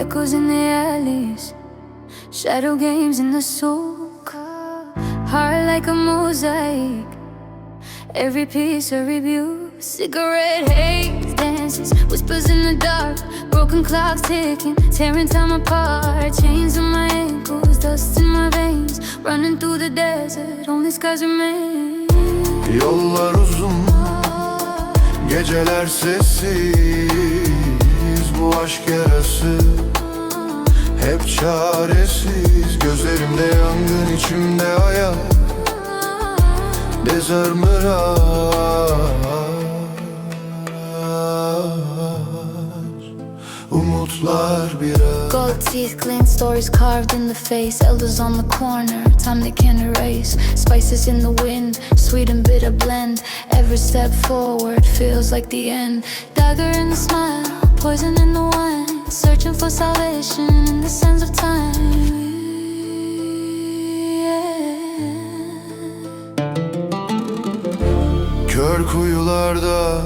Echoes in the alleys, shadow games in the souk. Heart like a mosaic, every piece a rebuke. Cigarette haze dances, whispers in the dark. Broken clocks ticking, tearing time apart. Chains on my ankles, dust in my veins. Running through the desert, only scars remain. Yollar uzun, geceler sessiz Bu aşk yarası hep çaresiz Gözlerimde yangın, içimde hayal Umutlar biraz Gold teeth, clean stories carved in the face. Elders on the corner, time they can't erase. Spices in the wind, sweet and bitter blend. Every step forward feels like the end. Dagger in the smile, poison in the. Searching for salvation in the sands of time. Kör kuyularda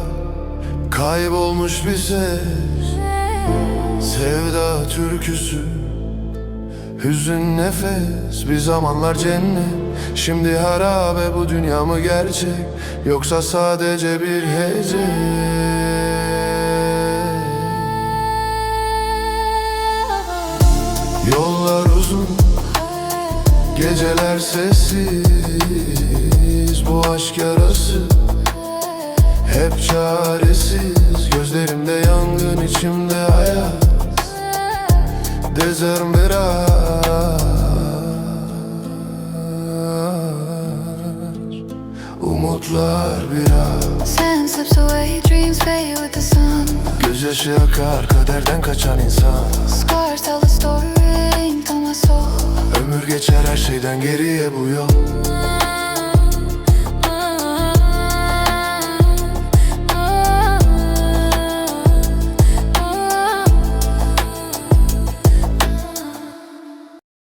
kaybolmuş bir ses. Sevda türküsü Hüzün nefes. Bir zamanlar cennet Şimdi harabe. Bu dünya mı gerçek Yoksa sadece bir hece Yollar uzun Geceler sessiz. Bu aşk yarası Hep çaresiz. Gözlerimde yangın içimde hayat. Dezerm biraz. Umutlar biraz. Sand slips away, dreams fade with the sun. Gözyaşı akar kaderden kaçan insan. Scars tell geçer her şeyden geriye bu yol